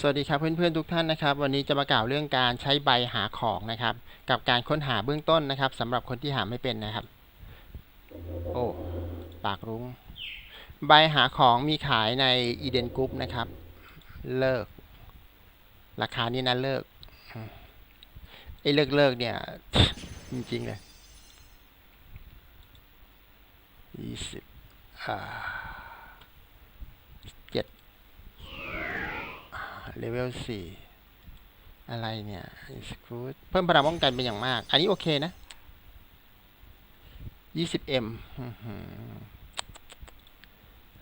สวัสดีครับเพื่อนๆทุกท่านนะครับ วันนี้จะมากล่าวเรื่องการใช้ใบหาของนะครับ กับการค้นหาเบื้องต้นนะครับสำหรับคนที่หาไม่เป็นนะครับ โอ้ปากรุ้งใบหาของมีขายใน Eden Group นะครับ เลิก ราคานี้นะเลิกไอ้เลิกเลิกเนี่ย จริงๆเลยยี่สิบอ่าเจ็ด เลเวลสี่อะไรเนี่ยสกรูเพิ่มพลังป้องกันเป็นอย่างมาก อันนี้โอเคนะ 20m อื้อหือ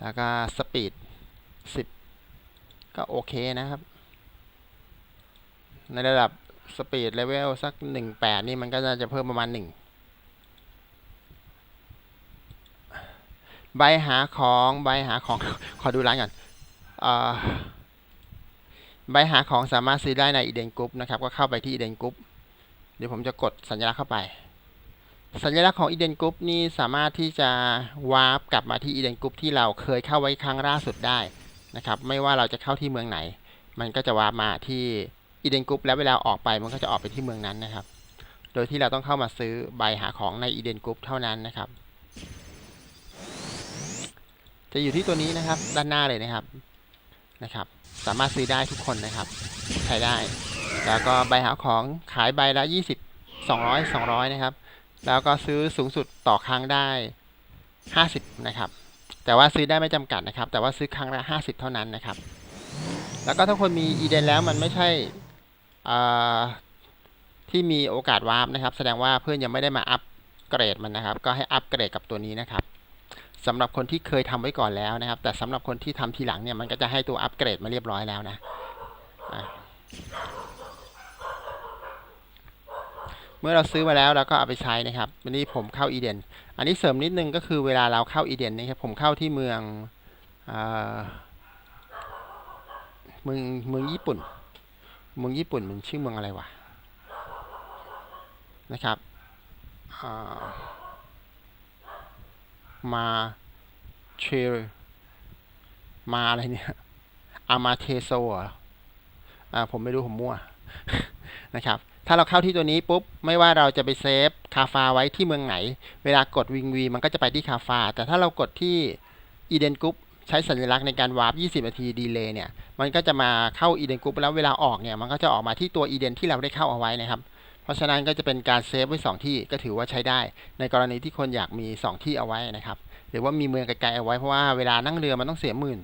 แล้วก็สปีด 10 ก็โอเคนะครับ ในระดับสปีดเลเวลสัก 18 นี่มันก็น่าจะเพิ่มประมาณ 1 ใบหาของ ใบหาของ ขอดูร้านก่อนอ่า ใบหาของสามารถซื้อได้ใน Eden Group นะครับ ก็เข้าไปที่ Eden Group เดี๋ยวผมจะกดสัญลักษณ์เข้าไป สัญลักษณ์ของ Eden Group นี่สามารถที่จะวาร์ปกลับมาที่ Eden Group ที่เราเคยเข้าไว้ครั้งล่าสุดได้นะครับ ไม่ว่าเราจะเข้าที่เมืองไหน มันก็จะวาร์ปมาที่ Eden Group แล้วเวลาออกไปมันก็จะออกไปที่เมืองนั้นนะครับ โดยที่เราต้องเข้ามาซื้อใบหาของใน Eden Group เท่านั้นนะครับ จะอยู่ที่ตัวนี้นะครับด้านหน้าเลยนะครับนะครับ สามารถซื้อได้ทุกคนนะครับใช้ได้ แล้วก็ใบหาของขายใบละ 20 200 200 นะครับ แล้วก็ซื้อสูงสุดต่อครั้งได้ 50 นะครับ แต่ว่าซื้อได้ไม่จำกัดนะครับ แต่ว่าซื้อครั้งละ 50 เท่านั้นนะครับ แล้วก็ถ้าคนมีอีเดนแล้วมันไม่ใช่ที่มีโอกาสวาร์ปนะครับ แสดงว่าเพื่อนยังไม่ได้มาอัปเกรดมันนะครับ ก็ให้อัปเกรดกับตัวนี้นะครับ สำหรับคนที่เคยทำไว้ก่อนแล้วนะครับ แต่สำหรับคนที่ทำทีหลังเนี่ยมันก็จะให้ตัวอัปเกรดมาเรียบร้อยแล้วนะะเมื่อเราซื้อมาแล้วเราก็เอาไปใช้นะครับวันนี้ผมเข้าอีเดนอันนี้เสริมนิดนึงก็คือเวลาเราเข้าอีเดนนะครับผมเข้าที่เมืองเมืองเมืองญี่ปุ่น เมืองญี่ปุ่นมันชื่อเมืองอะไรวะนะครับอ่า มาเชลมาอะไรเนี่ยอามาเทโซออ่าผมไม่รู้ผมมั่วนะครับถ้าเราเข้าที่ตัวนี้ปุ๊บ ไม่ว่าเราจะไปเซฟคาฟาไว้ที่เมืองไหน เวลากดวิงวีมันก็จะไปที่คาฟา แต่ถ้าเรากดที่อีเดนกรุ๊ปใช้สัญลักษณ์ในการวาร์ป 20 นาทีดีเลย์เนี่ย มันก็จะมาเข้าอีเดนกรุ๊ปแล้วเวลาออกเนี่ย มันก็จะออกมาที่ตัวอีเดนที่เราได้เข้าเอาไว้นะครับ เพราะฉะนั้นก็จะเป็นการเซฟไว้ 2 ที่ก็ถือว่าใช้ได้ ในกรณีที่คนอยากมี 2 ที่เอาไว้นะครับหรือว่ามีเมืองไกลๆเอาไว้เพราะว่าเวลานั่งเรือมันต้องเสียหมื่น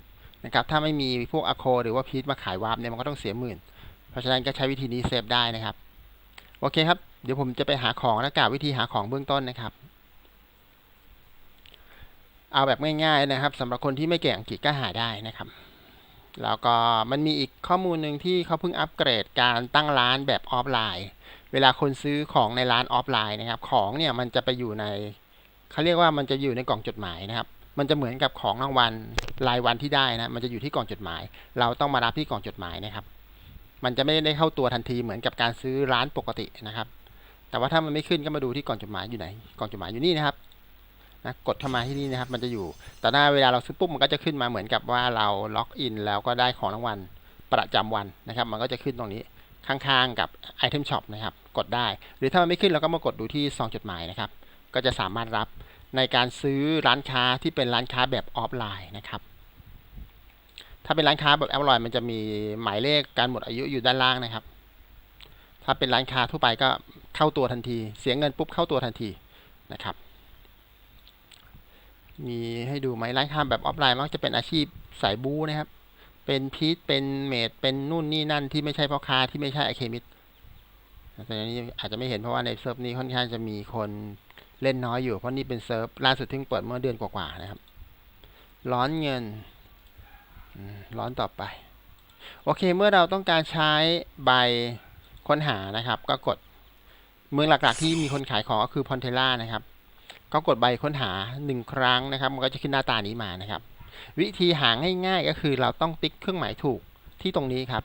นะครับถ้าไม่มีพวกอะโค หรือว่าพีทมาขายวาร์ปเนี่ยมันก็ต้องเสียหมื่น เพราะฉะนั้นก็ใช้วิธีนี้เซฟได้นะครับโอเคครับเดี๋ยวผมจะไปหาของและกล่าววิธีหาของเบื้องต้นนะครับ เอาแบบง่ายๆนะครับสำหรับคนที่ไม่เก่งอังกฤษก็หาได้นะครับแล้วก็มันมีอีกข้อมูลหนึ่งที่เขาเพิ่งอัปเกรดการตั้งร้านแบบออฟไลน์ เวลาคนซื้อของในร้านออฟไลน์นะครับ ของเนี่ยมันจะไปอยู่ในเขาเรียกว่ามันจะอยู่ในกล่องจดหมายนะครับ มันจะเหมือนกับของรางวัลรายวันที่ได้นะ มันจะอยู่ที่กล่องจดหมาย เราต้องมารับที่กล่องจดหมายนะครับ มันจะไม่ได้เข้าตัวทันทีเหมือนกับการซื้อร้านปกตินะครับ แต่ว่าถ้ามันไม่ขึ้นก็มาดูที่กล่องจดหมายอยู่ไหนกล่องจดหมายอยู่นี่นะครับนะกดเข้ามาที่นี่นะครับ มันจะอยู่ แต่หน้าเวลาเราซื้อปุ๊บมันก็จะขึ้นมาเหมือนกับว่าเราล็อกอินแล้วก็ได้ของรางวัลประจำวันนะครับ มันก็จะขึ้นตรงนี้ ข้างๆกับ Item Shop นะครับ กดได้ หรือถ้ามันไม่ขึ้นเราก็มากดดูที่ซองจดหมายนะครับ ก็จะสามารถรับในการซื้อร้านค้าที่เป็นร้านค้าแบบออฟไลน์นะครับ ถ้าเป็นร้านค้าแบบออฟไลน์มันจะมีหมายเลขการหมดอายุอยู่ด้านล่างนะครับ ถ้าเป็นร้านค้าทั่วไปก็เข้าตัวทันที เสียเงินปุ๊บเข้าตัวทันทีนะครับ มีให้ดูไหมร้านค้าแบบออฟไลน์มักจะเป็นอาชีพสายบู๊นะครับ เป็นพีทเป็นเมดเป็นนู่นนี่นั่นที่ไม่ใช่พ่อค้าที่ไม่ใช่อะเคมิดแต่นนี้อาจจะไม่เห็นเพราะว่าในเซิร์ฟนี้ค่อนข้างจะมีคนเล่นน้อยอยู่เพราะนี่เป็นเซิร์ฟล่าสุดที่เพิ่งเปิดเมื่อเดือนกว่าๆนะครับ ร้อนเงิน ร้อนต่อไป โอเค เมื่อเราต้องการใช้ใบค้นหานะครับ ก็กดเมืองหลักๆที่มีคนขายของก็คือพอนเทล่านะครับ ก็กดใบค้นหาหนึ่งครั้งนะครับ มันก็จะขึ้นหน้าตานี้มานะครับ วิธีหาง่ายๆก็คือเราต้องติ๊กเครื่องหมายถูกที่ตรงนี้ครับ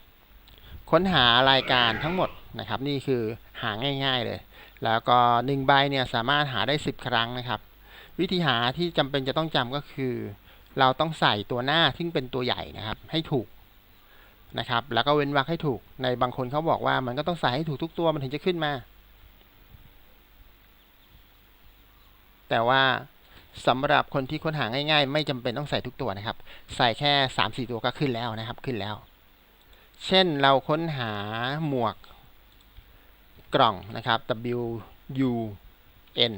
ค้นหารายการทั้งหมดนะครับ นี่คือหาง่ายๆเลย แล้วก็หนึ่งใบเนี่ยสามารถหาได้ 10 ครั้งนะครับ วิธีหาที่จำเป็นจะต้องจำก็คือ เราต้องใส่ตัวหน้าที่เป็นตัวใหญ่นะครับ ให้ถูกนะครับ แล้วก็เว้นวรรคให้ถูกในบางคนเขาบอกว่ามันก็ต้องใส่ให้ถูกทุกตัวมันถึงจะขึ้นมา แต่ว่า สำหรับคนที่ค้นหาง่ายๆ ไม่จำเป็นต้องใส่ทุกตัวนะครับ ใส่แค่สามสี่ตัวก็ขึ้นแล้วนะครับ ขึ้นแล้ว เช่นเราค้นหาหมวกกล่องนะครับ W U N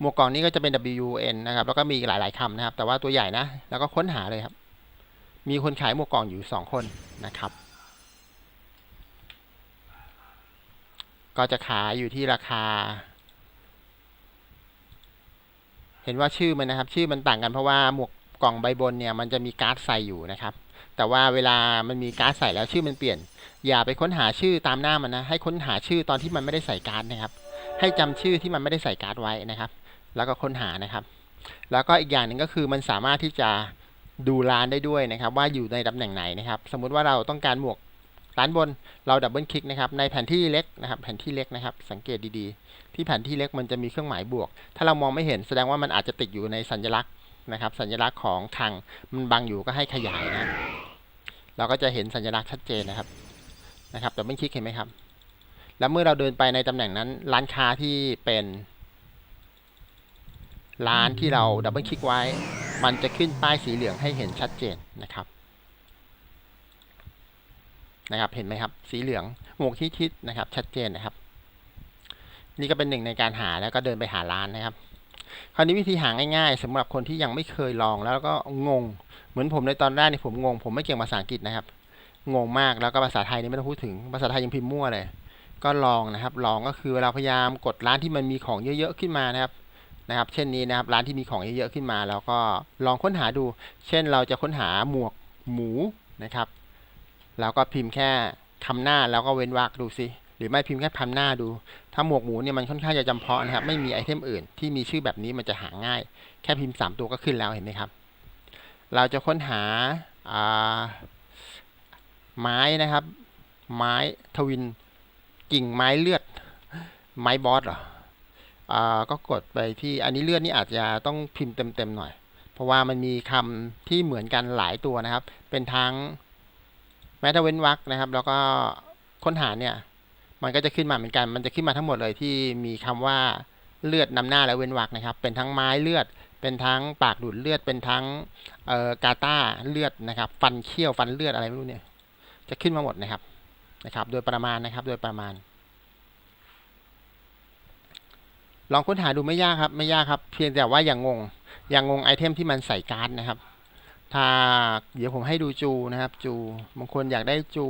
หมวกกล่องนี้ก็จะเป็น W U N นะครับ แล้วก็มีหลายๆคำนะครับ แต่ว่าตัวใหญ่นะ แล้วก็ค้นหาเลยครับ มีคนขายหมวกกล่องอยู่สองคนนะครับ ก็จะขายอยู่ที่ราคา เห็นว่าชื่อมันนะครับ ชื่อมันต่างกันเพราะว่าหมวกกล่องใบบนเนี่ยมันจะมีการ์ดใส่อยู่นะครับ แต่ว่าเวลามันมีการ์ดใส่แล้วชื่อมันเปลี่ยน อย่าไปค้นหาชื่อตามหน้ามันนะ ให้ค้นหาชื่อตอนที่มันไม่ได้ใส่การ์ดนะครับ ให้จำชื่อที่มันไม่ได้ใส่การ์ดไว้นะครับ แล้วก็ค้นหานะครับ แล้วก็อีกอย่างหนึ่งก็คือมันสามารถที่จะดูร้านได้ด้วยนะครับ ว่าอยู่ในตำแหน่งไหนนะครับ สมมุติว่าเราต้องการหมวก ร้านบนเราดับเบิลคลิกนะครับในแผนที่เล็กนะครับแผนที่เล็กนะครับ สังเกตดีๆ ที่แผนที่เล็กมันจะมีเครื่องหมายบวก ถ้าเรามองไม่เห็นแสดงว่ามันอาจจะติดอยู่ในสัญลักษณ์นะครับ สัญลักษณ์ของคังมันบังอยู่ก็ให้ขยายนะ เราก็จะเห็นสัญลักษณ์ชัดเจนนะครับนะครับดับเบิลคลิกเห็นไหมครับ แล้วเมื่อเราเดินไปในตำแหน่งนั้น ร้านค้าที่เป็นร้านที่เราดับเบิลคลิกไว้ มันจะขึ้นป้ายสีเหลืองให้เห็นชัดเจนนะครับ นะครับ เห็นไหมครับ สีเหลืองหมวกที่ทิศนะครับ ชัดเจนนะครับ นี่ก็เป็นหนึ่งในการหาแล้วก็เดินไปหาร้านนะครับ คราวนี้วิธีหาง่ายๆสำหรับคนที่ยังไม่เคยลองแล้วก็งง เหมือนผมในตอนแรกนี่ผมงง ผมไม่เก่งภาษาอังกฤษนะครับ งงมากแล้วก็ภาษาไทยนี่ไม่ต้องพูดถึง ภาษาไทยยังพิมพ์มั่วเลย ก็ลองนะครับ ลองก็คือเราพยายามกดร้านที่มันมีของเยอะๆขึ้นมานะครับนะครับ เช่นนี้นะครับ ร้านที่มีของเยอะๆขึ้นมา แล้วก็ลองค้นหาดู เช่นเราจะค้นหาหมวกหมูนะครับ แล้วก็พิมพ์แค่คำหน้าแล้วก็เว้นวรรคดูสิหรือไม่พิมพ์แค่คำหน้าดู ถ้าหมวกหมูเนี่ยมันค่อนข้างจะจำเพาะนะครับ ไม่มีไอเทมอื่นที่มีชื่อแบบนี้มันจะหาง่าย แค่พิมพ์สามตัวก็ขึ้นแล้วเห็นไหมครับ เราจะค้นหาาไม้นะครับ ไม้ทวินกิ่งไม้เลือด ไม้บอสเหรออ่าก็กดไปที่อันนี้เลือดนี่อาจจะต้องพิมพ์เต็มๆหน่อย เพราะว่ามันมีคำที่เหมือนกันหลายตัวนะครับ เป็นทั้ง แม้แต่เว้นวรรคนะครับ แล้วก็ค้นหาเนี่ย มันก็จะขึ้นมาเหมือนกัน มันจะขึ้นมาทั้งหมดเลยที่มีคำว่าเลือดนำหน้าและเว้นวรรคนะครับ เป็นทั้งไม้เลือด เป็นทั้งปากดูดเลือด เป็นทั้งเอ่อกาตาเลือดนะครับ ฟันเขี้ยวฟันเลือดอะไรไม่รู้เนี่ย จะขึ้นมาหมดนะครับ นะครับ โดยประมาณนะครับ โดยประมาณ ลองค้นหาดูไม่ยากครับ ไม่ยากครับ เพียงแต่ว่าอย่างงง อย่างงงไอเทมที่มันใส่การ์ดนะครับ ถ้าเดี๋ยวผมให้ดูจูนะครับ จูบางคนอยากได้จู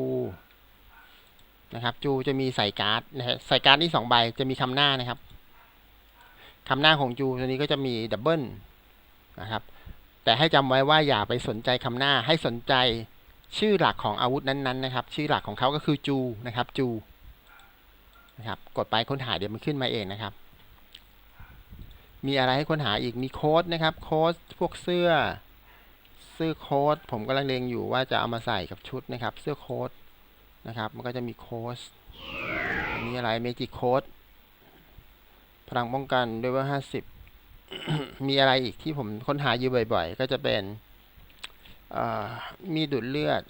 นะครับ จูจะมีใส่การ์ดนะฮะใส่การ์ดนี่สองใบจะมีคำหน้านะครับคำหน้าของจูตัวนี้ก็จะมีดับเบิลนะครับ แต่ให้จำไว้ว่าอย่าไปสนใจคำหน้าให้สนใจชื่อหลักของอาวุธนั้นๆนะครับ ชื่อหลักของเขาก็คือจูนะครับ จูนะครับ กดไปค้นหาเดี๋ยวมันขึ้นมาเองนะครับ มีอะไรให้ค้นหาอีกมีโค้ดนะครับ โค้ดพวกเสื้อ เสื้อโค้ดผมกำลังเลงอยู่ว่าจะเอามาใส่กับชุดนะครับ เสื้อโค้ดนะครับ มันก็จะมีโค้ดมีอะไรเมจิกโค้ดพลังป้องกันด้วยว่าห้าสิบมีอะไรอีกที่ผมค้นหาอยู่บ่อย ๆ ก็จะเป็นมีดดูดเลือด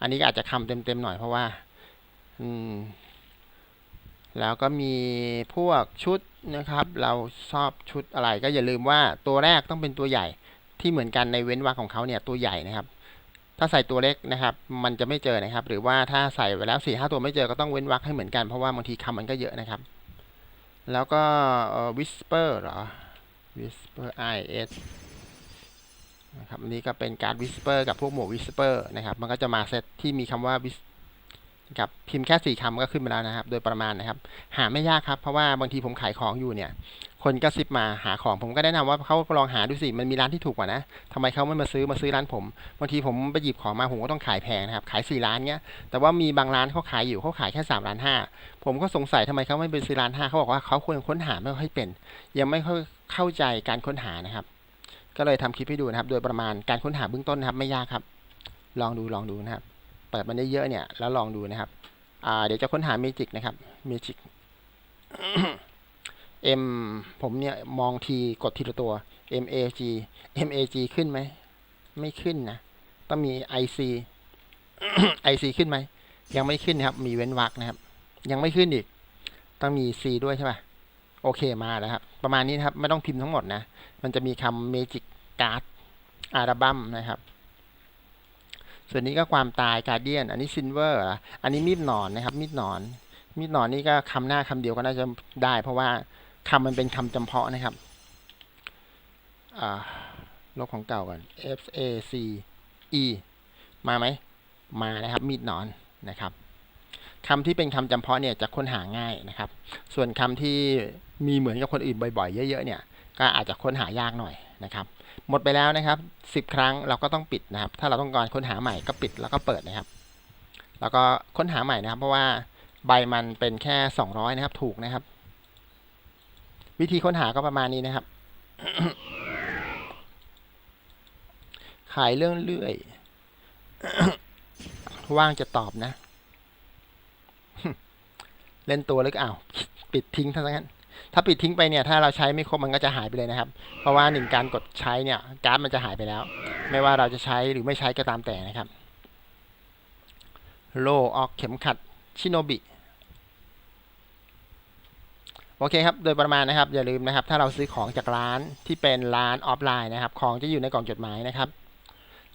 อันนี้อาจจะคำเต็มๆหน่อยเพราะว่าแล้วก็มีพวกชุดนะครับ เราชอบชุดอะไรก็อย่าลืมว่าตัวแรกต้องเป็นตัวใหญ่ ที่เหมือนกันในเว้นวรรคของเขาเนี่ยตัวใหญ่นะครับ ถ้าใส่ตัวเล็กนะครับ มันจะไม่เจอนะครับ หรือว่าถ้าใส่ไปแล้วสี่ห้าตัวไม่เจอก็ต้องเว้นวรรคให้เหมือนกันเพราะว่าบางทีคำมันก็เยอะนะครับ แล้วก็ whisper เหรอ whisper i s นะครับอันนี้ก็เป็นการ whisper กับพวกหมวก whisper นะครับ มันก็จะมาเซตที่มีคำว่า whis นะครับพิมพ์แค่สี่คำก็ขึ้นมาแล้วนะครับ โดยประมาณนะครับ หาไม่ยากครับ เพราะว่าบางทีผมขายของอยู่เนี่ย คนก็ซิปมาหาของผมก็แนะนำว่าเขาลองหาดูสิมันมีร้านที่ถูกกว่านะทำไมเขาไม่มาซื้อมาซื้อร้านผมบางทีผมไปหยิบของมาผมก็ต้องขายแพงนะครับขายสี่ร้านเงี้ยแต่ว่ามีบางร้านเขาขายอยู่เขาขายแค่สามล้านห้าผมก็สงสัยทำไมเขาไม่ไปซื้อร้านห้าเขาบอกว่าเขาควรค้นหาไม่ค่อยเป็น ยังไม่ค่อยเข้าใจการค้นหานะครับ ก็เลยทำคลิปให้ดูนะครับ โดยประมาณการค้นหาเบื้องต้นนะครับ ไม่ยากครับ ลองดูลองดูนะครับ เปิดมันได้เยอะเนี่ยแล้วลองดูนะครับ อ่า เดี๋ยวจะค้นหาเมจิกนะครับเมจิก M ผมเนี่ยมองทีกดทีละตัว M A G M A G ขึ้นไหม ไม่ขึ้นนะ ต้องมี I C IC ขึ้นไหม ยังไม่ขึ้นนะครับ มีเว้นวรรคนะครับ ยังไม่ขึ้นอีก ต้องมี C ด้วยใช่ป่ะ โอเคมาแล้วครับ ประมาณนี้นะครับ ไม่ต้องพิมพ์ทั้งหมดนะ มันจะมีคำ Magic Card อัลบั้มนะครับ ส่วนนี้ก็ความตายการเดียน อันนี้ซินเวอร์อันนี้มีดหนอนนะครับ มีดหนอนมีดหนอนนี่ก็คำหน้าคำเดียวก็น่าจะได้ เพราะว่า คำมันเป็นคำจำเพาะนะครับลบของเก่าก่อน F A C E มาไหม มานะครับ มีดหนอนนะครับคำที่เป็นคำจำเพาะเนี่ยจะค้นหาง่ายนะครับ ส่วนคำที่มีเหมือนกับคนอื่นบ่อยๆ เยอะๆ เนี่ย ก็อาจจะค้นหายากหน่อยนะครับ หมดไปแล้วนะครับ 10 ครั้งเราก็ต้องปิดนะครับ ถ้าเราต้องการค้นหาใหม่ก็ปิดแล้วก็เปิดนะครับ แล้วก็ค้นหาใหม่นะครับ เพราะว่าใบมันเป็นแค่ 200 นะครับ ถูกนะครับ วิธีค้นหาก็ประมาณนี้นะครับ ขายเรื่องเรื่อย ว่างจะตอบนะ เล่นตัวลึกอ้าว ปิดทิ้งทั้งนั้น ถ้าปิดทิ้งไปเนี่ย ถ้าเราใช้ไม่ครบมันก็จะหายไปเลยนะครับ เพราะว่าหนึ่งการกดใช้เนี่ย การ์ดมันจะหายไปแล้ว ไม่ว่าเราจะใช้หรือไม่ใช้ก็ตามแต่นะครับ โลออกเข็มขัดชิโนบิ โอเคครับ โดยประมาณนะครับ อย่าลืมนะครับ ถ้าเราซื้อของจากร้านที่เป็นร้านออฟไลน์นะครับ ของจะอยู่ในกล่องจดหมายนะครับ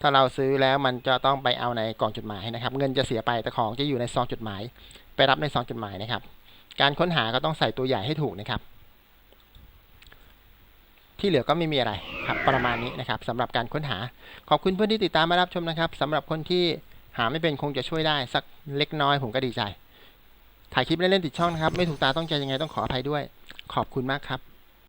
ถ้าเราซื้อแล้วมันจะต้องไปเอาในกล่องจดหมายนะครับ เงินจะเสียไปแต่ของจะอยู่ในซองจดหมาย ไปรับในซองจดหมายนะครับ การค้นหาก็ต้องใส่ตัวใหญ่ให้ถูกนะครับ ที่เหลือก็ไม่มีอะไรครับประมาณนี้นะครับสำหรับการค้นหา ขอบคุณเพื่อนที่ติดตามมารับชมนะครับสำหรับคนที่หาไม่เป็นคงจะช่วยได้สักเล็กน้อยผมก็ดีใจ ถ่ายคลิปเล่นๆติดช่องนะครับ ไม่ถูกตาต้องใจยังไงต้องขออภัยด้วย ขอบคุณมากครับ